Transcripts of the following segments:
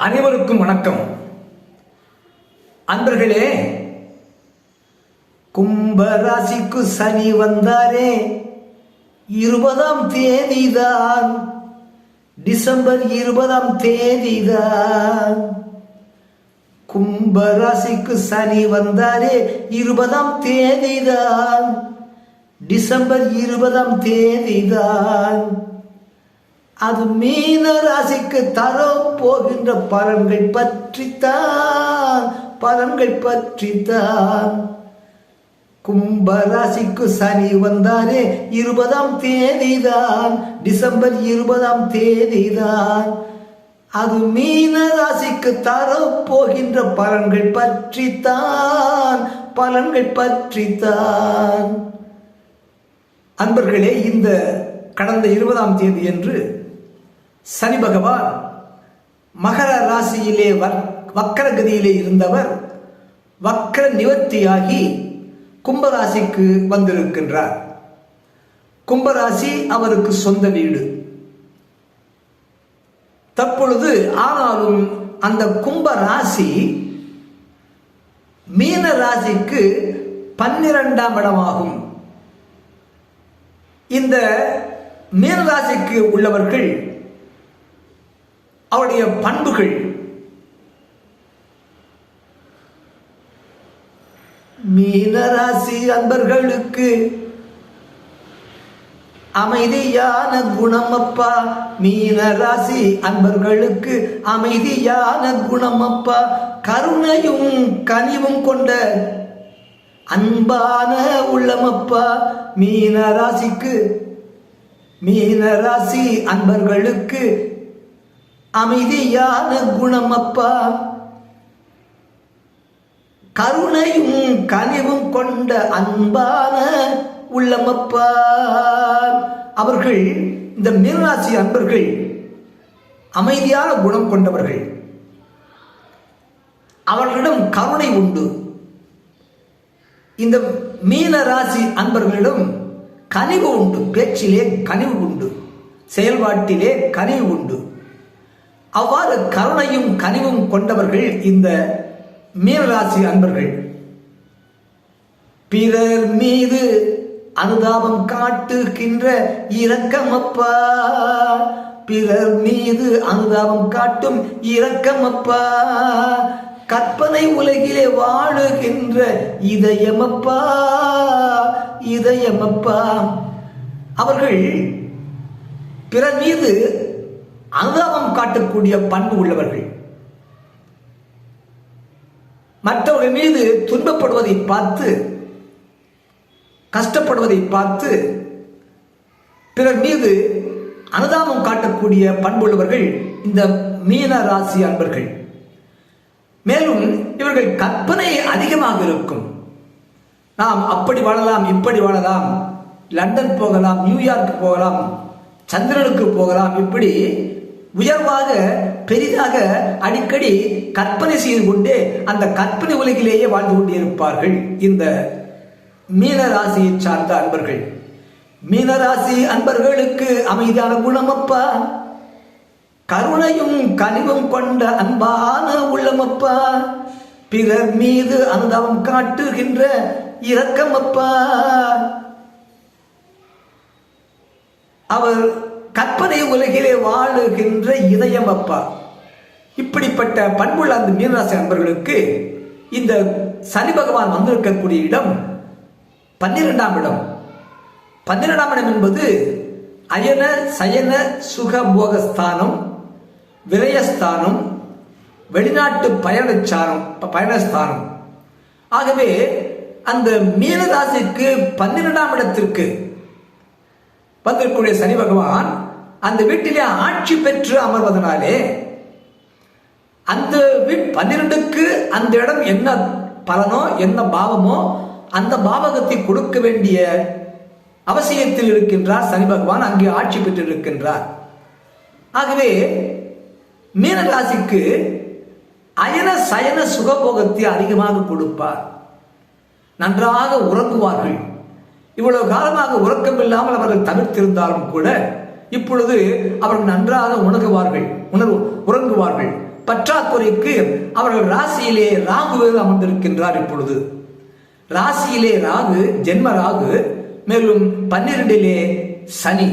அனைவருக்கும் வணக்கம். அன்பர்களே கும்பராசிக்கு சனி வந்தாரே. இருபதாம் தேதிதான். டிசம்பர் இருபதாம் தேதிதான். கும்பராசிக்கு சனி வந்தாரே இருபதாம் தேதிதான். டிசம்பர் இருபதாம் தேதிதான். அது மீன ராசிக்கு தர போகின்ற பலன்கள் பற்றித்தான் பலன்கள் பற்றித்தான். கும்ப ராசிக்கு சனி வந்தாரே இருபதாம் தேதிதான். டிசம்பர் இருபதாம் தேதிதான். அது மீன ராசிக்கு தர போகின்ற பலன்கள் பற்றித்தான் பலன்கள் பற்றித்தான். அன்பர்களே இந்த கடந்த இருபதாம் தேதி என்று சனி பகவான் மகர ராசியிலே வக்- வக்கரகதியிலே இருந்தவர் வக்கர நிவர்த்தியாகி கும்பராசிக்கு வந்திருக்கின்றார். கும்பராசி அவருக்கு சொந்த வீடு. தற்பொழுது ஆனாலும் அந்த கும்ப ராசி மீன ராசிக்கு பன்னிரெண்டாம் இடமாகும். இந்த மீனராசிக்கு உள்ளவர்கள் அவருடைய பண்புகள். மீனராசி அன்பர்களுக்கு அமைதியான குணம் அப்பா மீனராசி அன்பர்களுக்கு அமைதியான குணமப்பா. கருணையும் கனிவும் கொண்ட அன்பான உள்ளமப்பா. மீனராசிக்கு மீனராசி அன்பர்களுக்கு அமைதியான குணமப்பா. கருணையும் கனிவும் கொண்ட அன்பான உள்ளமப்பா. அவர்கள் இந்த மீனராசி அன்பர்கள் அமைதியான குணம் கொண்டவர்கள். அவர்களிடம் கருணை உண்டு. இந்த மீன ராசி அன்பர்களிடம் கனிவு உண்டு. பேச்சிலே கனிவு உண்டு. செயல்பாட்டிலே கனிவு உண்டு. அவ்வாறு கருணையும் கனிவும் கொண்டவர்கள் இந்த மீனராசி அன்பர்கள். பிறர் மீது அனுதாபம் காட்டுகின்ற இரக்கமப்பா. பிறர் மீது அனுதாபம் காட்டும் இரக்கமப்பா. கற்பனை உலகிலே வாழுகின்ற இதயமப்பா. இதயமப்பா. அவர்கள் பிறர் மீது அனுதாபம் காட்டக்கூடிய பண்பு உள்ளவர்கள். மற்றவர்கள் மீது துன்பப்படுவதை பார்த்து கஷ்டப்படுவதை பார்த்து பிறர் மீது அனுதாபம் காட்டக்கூடிய பண்புள்ளவர்கள் இந்த மீன ராசி அன்பர்கள். மேலும் இவர்கள் கற்பனை அதிகமாக இருக்கும். நாம் அப்படி வாழலாம் இப்படி வாழலாம் லண்டன் போகலாம் நியூயார்க் போகலாம் சந்திரனுக்கு போகலாம் இப்படி உயர்வாக பெரிதாக அடிக்கடி கற்பனை செய்து கொண்டே அந்த கற்பனை உலகிலேயே வாழ்ந்து கொண்டிருப்பார்கள். இந்த மீன ராசியை சார்ந்த அன்பர்கள். மீனராசி அன்பர்களுக்கு அமைதியான குணமப்பா கருணையும் கனிவும் கொண்ட அன்பான உள்ளமப்பா. பிறர் மீது அனுதாபம் காட்டுகின்ற இரக்கமப்பா. அவர் கற்பனை உலகிலே வாழுகின்ற இதயம் அப்பா. இப்படிப்பட்ட பண்புள்ள அந்த மீனராசி நண்பர்களுக்கு இந்த சனி பகவான் வந்திருக்கக்கூடிய இடம் பன்னிரெண்டாம் இடம். பன்னிரெண்டாம் இடம் என்பது அயன சயன சுகபோகஸ்தானம் விரயஸ்தானம் வெளிநாட்டு பயணச்சாரம் பயணஸ்தானம் ஆகவே அந்த மீனராசிக்கு பன்னிரெண்டாம் இடத்திற்கு வந்திருக்கக்கூடிய சனி பகவான் அந்த வீட்டிலே ஆட்சி பெற்று அமர்வதனாலே அந்த வீட் பன்னிரெண்டுக்கு அந்த இடம் என்ன பலனோ என்ன பாவமோ அந்த பாவகத்தை கொடுக்க வேண்டிய அவசியத்தில் இருக்கின்றார் சனி பகவான். அங்கே ஆட்சி பெற்று இருக்கின்றார். ஆகவே மீனராசிக்கு அயன சயன சுகபோகத்தை அதிகமாக கொடுப்பார். நன்றாக உறங்குவார்கள். இவ்வளவு காலமாக உறக்கம் இல்லாமல் அவர்கள் தவிர்த்திருந்தாலும் கூட இப்பொழுது அவர்கள் நன்றாக உணர்வார்கள் உணர்வு உறங்குவார்கள். பற்றாக்குறைக்கு அவர்கள் ராசியிலே ராகு அமர்ந்திருக்கின்றார் இப்பொழுது. ராசியிலே ராகு ஜென்ம ராகு மேலும் பன்னிரண்டிலே சனி.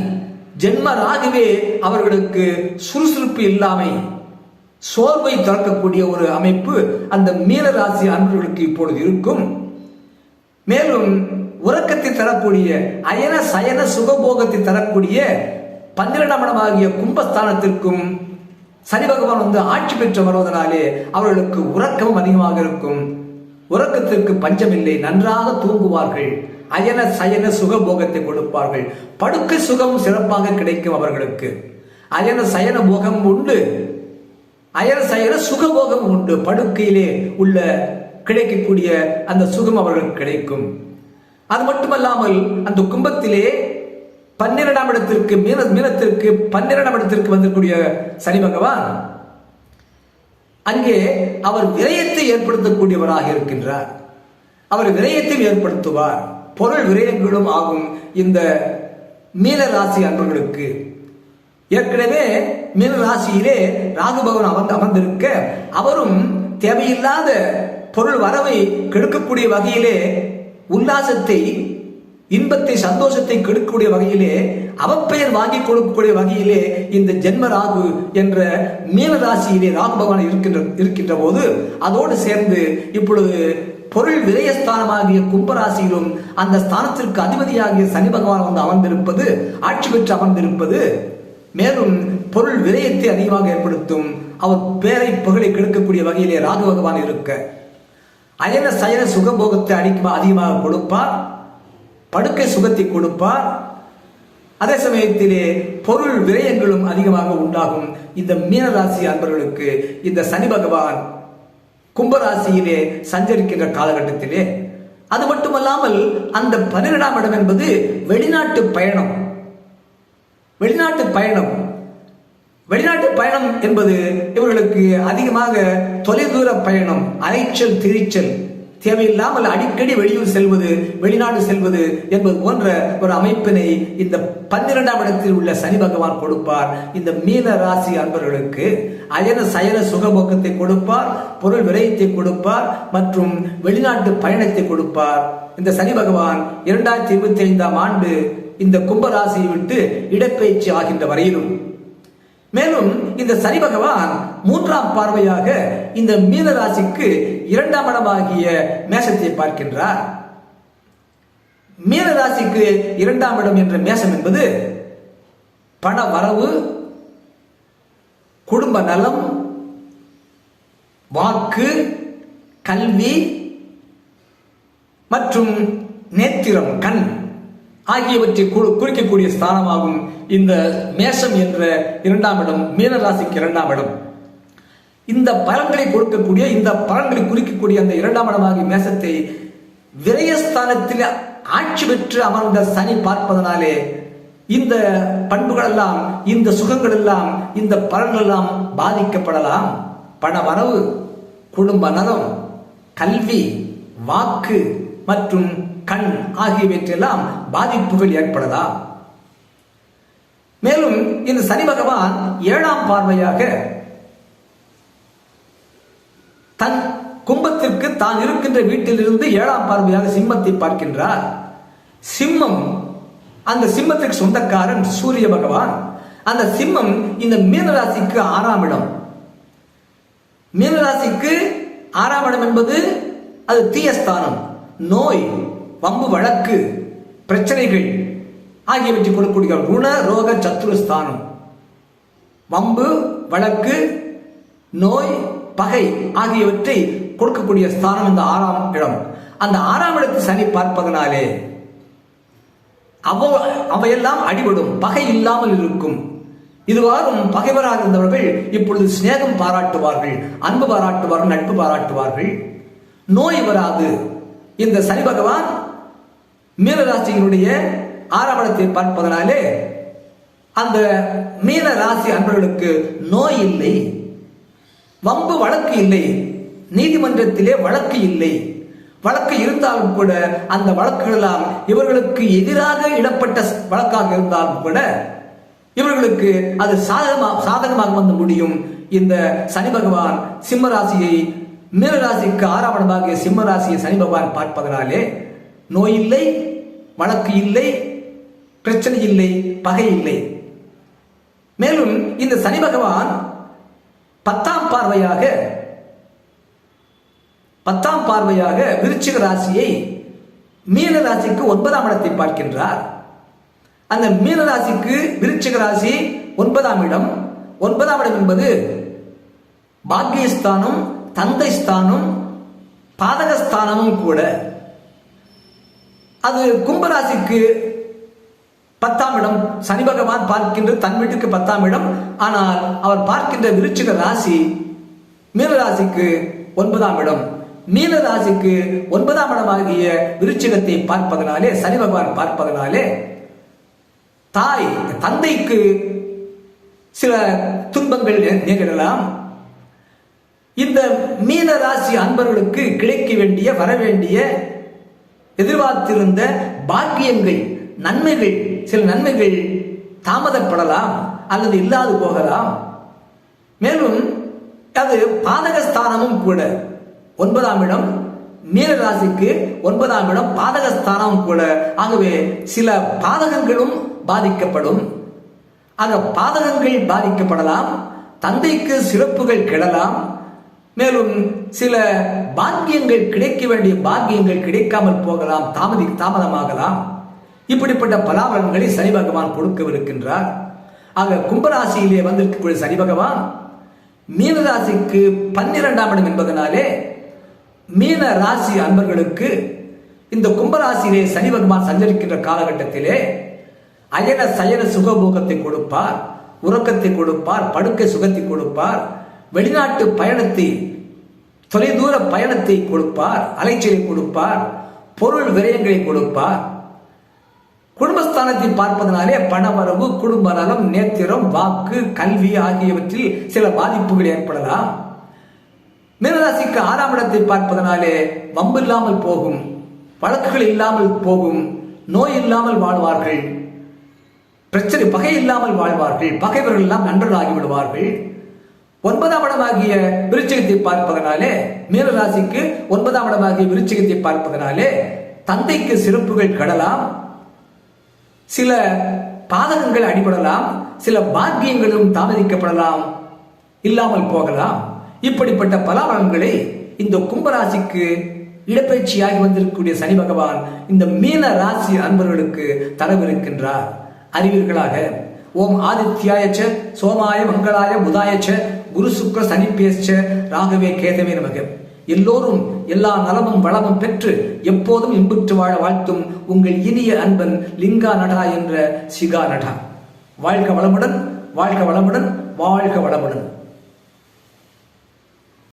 ஜென்ம ராகுவே அவர்களுக்கு சுறுசுறுப்பு இல்லாமை சோர்வை திறக்கக்கூடிய ஒரு அமைப்பு அந்த மீன ராசி அன்பர்களுக்கு இப்பொழுது இருக்கும். மேலும் உறக்கத்தை தரக்கூடிய அயன சயன சுகபோகத்தை தரக்கூடிய பன்னிரெண்டாம் இடமாகிய கும்பஸ்தானத்திற்கும் சனி பகவான் வந்து ஆட்சி பெற்று வருவதனாலே அவர்களுக்கு உறக்கமும் அதிகமாக இருக்கும். உறக்கத்திற்கு பஞ்சமில்லை நன்றாக தூங்குவார்கள். அயன சயன சுகபோகத்தை கொடுப்பார்கள். படுக்கை சுகம் சிறப்பாக கிடைக்கும் அவர்களுக்கு. அயன சயன போகம் உண்டு. அயன சயன சுகபோகம் உண்டு. படுக்கையிலே உள்ள கிடைக்கக்கூடிய அந்த சுகம் அவர்களுக்கு கிடைக்கும். அது மட்டுமல்லாமல் அந்த கும்பத்திலே பன்னிரெண்டாம் இடத்திற்கு மீன மீனத்திற்கு பன்னிரெண்டாம் இடத்திற்கு வந்திருக்கூடிய சனி பகவான் அங்கே அவர் விரயத்தை ஏற்படுத்தக்கூடியவராக இருக்கின்றார். அவர் விரயத்தையும் ஏற்படுத்துவார். பொருள் விரயங்களும் ஆகும் இந்த மீன ராசி அன்பர்களுக்கு. ஏற்கனவே மீன ராசியிலே ராகு பகவான் அமர்ந்து அமர்ந்திருக்க அவரும் தேவையில்லாத பொருள் வரவை கெடுக்கக்கூடிய வகையிலே உல்லாசத்தை இன்பத்தை சந்தோஷத்தை கெடுக்கக்கூடிய வகையிலே அவப்பெயர் வாங்கி கொடுக்கக்கூடிய வகையிலே இந்த ஜென்ம ராகு என்ற மீன ராசியிலே ராகு பகவான் இருக்கின்ற இருக்கின்ற போது அதோடு சேர்ந்து இப்பொழுது பொருள் விரயஸ்தானமாகிய கும்பராசியிலும் அந்த ஸ்தானத்திற்கு அதிபதியாகிய சனி பகவான் வந்து அமர்ந்திருப்பது ஆட்சி பெற்று அமர்ந்திருப்பது மேலும் பொருள் விரயத்தை அதிகமாக ஏற்படுத்தும் அவர் பேரை புகழை கெடுக்கக்கூடிய வகையிலே ராகு பகவான் இருக்க. அயன சயன சுகபோகத்தை அதிகமாக அதிகமாக கொடுப்பார். படுக்கை சுகத்தை கொடுப்பார். அதே சமயத்திலே பொருள் விரயங்களும் அதிகமாக உண்டாகும். இந்த மீனராசி அன்பர்களுக்கு இந்த சனி பகவான் கும்பராசியிலே சஞ்சரிக்கின்ற காலகட்டத்திலே அது மட்டுமல்லாமல் அந்த பன்னிரெண்டாம் இடம் என்பது வெளிநாட்டு பயணம். வெளிநாட்டு பயணம். வெளிநாட்டு பயணம் என்பது இவர்களுக்கு அதிகமாக தொலைதூர பயணம் அலைச்சல் திரிச்சல். தேவையில்லாமல் அடிக்கடி வெளியூர் செல்வது வெளிநாடு செல்வது என்பது போன்ற ஒரு அமைப்பினை இந்த பன்னிரெண்டாம் இடத்தில் உள்ள சனி பகவான் கொடுப்பார். இந்த மீன ராசி அன்பர்களுக்கு அயன சயன சுகபோக்கத்தை கொடுப்பார் பொருள் விரயத்தை கொடுப்பார் மற்றும் வெளிநாட்டு பயணத்தை கொடுப்பார். இந்த சனி பகவான் இரண்டாயிரத்தி இருபத்தி ஐந்தாம் ஆண்டு இந்த கும்பராசியை விட்டு இடப்பெயர்ச்சி ஆகின்ற வரையிலும் மேலும் இந்த சனி பகவான் மூன்றாம் பார்வையாக இந்த மீன ராசிக்கு இரண்டாம் இடமாகிய மேஷத்தை பார்க்கின்றார். மீன ராசிக்கு இரண்டாம் இடம் என்ற மேஷம் என்பது பண வரவு குடும்ப நலம் வாக்கு கல்வி மற்றும் நேத்திரம் கண். ஆகியவற்றை கு- குறிக்கக்கூடிய ஸ்தானமாகும் இந்த மேஷம் என்ற இரண்டாம் இடம் மீன ராசிக்கு இரண்டாம் இடம். இந்த பலன்களை கொடுக்கக்கூடிய இந்த பலன்களை குறிக்கக்கூடிய அந்த இரண்டாம் இடமாகிய மேசத்தை விரயஸ்தானத்தில் ஆட்சி பெற்று அமர்ந்த சனி பார்ப்பதனாலே இந்த பண்புகள் எல்லாம் இந்த சுகங்கள் எல்லாம் இந்த பலன்கள் எல்லாம் பாதிக்கப்படலாம். பண வரவு குடும்ப நலம் கல்வி வாக்கு மற்றும் கண் ஆகியவற்றெல்லாம் பாதிப்புகள் ஏற்படலாம். மேலும் இந்த சனி பகவான் ஏழாம் பார்வையாக தன் கும்பத்திற்கு தான் இருக்கின்ற வீட்டிலிருந்து ஏழாம் பார்வையாக சிம்மத்தை பார்க்கின்றார். சிம்மம் அந்த சிம்மத்திற்கு சொந்தக்காரன் சூரிய பகவான். அந்த சிம்மம் இந்த மீனராசிக்கு ஆறாம் இடம். மீனராசிக்கு ஆறாம் இடம் என்பது அது தீயஸ்தானம். நோய் வம்பு வழக்கு பிரச்சனைகள் ஆகியவற்றை கொடுக்கக்கூடிய குண ரோக சத்துருஸ்தானம் வம்பு வழக்கு நோய் பகை ஆகியவற்றை கொடுக்கக்கூடிய ஸ்தானம் இந்த ஆறாம் இடம். அந்த ஆறாம் இடத்தை சனி பார்ப்பதனாலே அவ அவையெல்லாம் அடிபடும் பகை இல்லாமல் இருக்கும். இதுவாகும் பகைவராக இருந்தவர்கள் இப்பொழுது சிநேகம் பாராட்டுவார்கள் அன்பு பாராட்டுவார்கள் நட்பு பாராட்டுவார்கள். நோய் வராது. இந்த சனி பகவான் மீனராசியினுடைய ஆறாம் இடத்தை பார்ப்பதனாலே அந்த மீன ராசி அன்பர்களுக்கு நோய் இல்லை வம்பு வழக்கு இல்லை நீதிமன்றத்திலே வழக்கு இல்லை. வழக்கு இருந்தாலும் கூட அந்த வழக்குகள் எல்லாம் இவர்களுக்கு எதிராக இடப்பட்ட வழக்காக இருந்தாலும் கூட இவர்களுக்கு அது சாதகமாக சாதகமாக வந்து முடியும். இந்த சனி பகவான் சிம்ம ராசியை மீன ராசிக்கு ஆறாம் சிம்ம ராசியை சனி பகவான் பார்ப்பதனாலே நோய் இல்லை வழக்கு இல்லை பிரச்சனை இல்லை பகை இல்லை. மேலும் இந்த சனி பகவான் பத்தாம் பார்வையாக பத்தாம் பார்வையாக விருச்சிக ராசியை மீன ராசிக்கு ஒன்பதாம் இடத்தை பார்க்கின்றார். அந்த மீன ராசிக்கு விருச்சிக ராசி ஒன்பதாம் இடம். ஒன்பதாம் இடம் என்பது பாக்கியஸ்தானம் தந்தை ஸ்தானம் பாதகஸ்தானமும் கூட. அது கும்பராசிக்கு பத்தாம் இடம். சனி பகவான் பார்க்கின்ற தன் வீட்டுக்கு பத்தாம் இடம். ஆனால் அவர் பார்க்கின்ற விருச்சிக ராசி மீனராசிக்கு ஒன்பதாம் இடம். மீன ராசிக்கு ஒன்பதாம் இடமாகிய விருச்சிகத்தை பார்ப்பதனாலே சனி பகவான் பார்ப்பதனாலே தாய் தந்தைக்கு சில துன்பங்கள் நேரிடலாம். இந்த மீன ராசி அன்பர்களுக்கு கிடைக்க வேண்டிய வர வேண்டிய எதிர்பார்த்திருந்த பாக்கியங்கள் நன்மைகள் சில நன்மைகள் தாமதப்படலாம் அல்லது இல்லாது போகலாம். மேலும் அது பாதகஸ்தானமும் கூட. ஒன்பதாம் இடம் மீனராசிக்கு ஒன்பதாம் இடம் பாதகஸ்தானமும் கூட. ஆகவே சில பாதகங்களும் பாதிக்கப்படும். ஆக பாதகங்கள் பாதிக்கப்படலாம். தந்தைக்கு சிறப்புகள் கெடலாம். மேலும் சில பாக்கியங்கள் கிடைக்க வேண்டிய பாக்கியங்கள் கிடைக்காமல் போகலாம் தாமதி தாமதமாகலாம். இப்படிப்பட்ட பலாபலன்களை சனி பகவான் கொடுக்கவிருக்கின்றார். ஆக கும்பராசியிலே வந்திருக்கக்கூடிய சனி பகவான் மீன ராசிக்கு பன்னிரெண்டாம் இடம் என்பதனாலே மீன ராசி அன்பர்களுக்கு இந்த கும்பராசியிலே சனி பகவான் சஞ்சரிக்கின்ற காலகட்டத்திலே அயன சயன சுகபோகத்தை கொடுப்பார் உறக்கத்தை கொடுப்பார் படுக்கை சுகத்தை கொடுப்பார் வெளிநாட்டு பயணத்தை தொலைதூர பயணத்தை கொடுப்பார் அலைச்சலை கொடுப்பார் பொருள் விரயங்களை கொடுப்பார். குடும்பஸ்தானத்தை பார்ப்பதனாலே பணவரவு குடும்ப நலம் நேத்திரம் வாக்கு கல்வி ஆகியவற்றில் சில பாதிப்புகள் ஏற்படலாம். மீனராசிக்கு ஆறாம் இடத்தை பார்ப்பதனாலே வம்பு இல்லாமல் போகும் வழக்குகள் இல்லாமல் போகும் நோய் இல்லாமல் வாழ்வார்கள் பிரச்சனை பகை இல்லாமல் வாழ்வார்கள் பகைவர்கள் எல்லாம் நண்பர்களாகி ஆகிவிடுவார்கள் ஒன்பதாம் இடமாகிய விருச்சிகத்தை பார்ப்பதனாலே மீனராசிக்கு ஒன்பதாம் இடமாகிய விருச்சிகத்தை பார்ப்பதனாலே தந்தைக்கு சிறப்புகள் கடலாம். சில பாதகங்கள் அடிபடலாம். சில பாக்கியங்களும் தாமதிக்கப்படலாம். இல்லாமல் போகலாம். இப்படிப்பட்ட பலாபலன்களை இந்த கும்பராசிக்கு இடப்பெயர்ச்சியாகி வந்திருக்கக்கூடிய சனி பகவான் இந்த மீன ராசி அன்பர்களுக்கு தரவிருக்கின்றார். அறிவீர்களாக ஓம் ஆதித்யாயச்ச சோமாய மங்களாய புதாயச்ச குரு சுக்கர சனி பேச்ச ராகவே கேதவே நமக்கு. எல்லோரும் எல்லா நலமும் வளமும் பெற்று எப்போதும் இன்புற்று வாழ வாழ்த்தும் உங்கள் இனிய அன்பன் லிங்கா நடா என்ற சிகா நடா. வாழ்க வளமுடன் வாழ்க வளமுடன் வாழ்க வளமுடன்.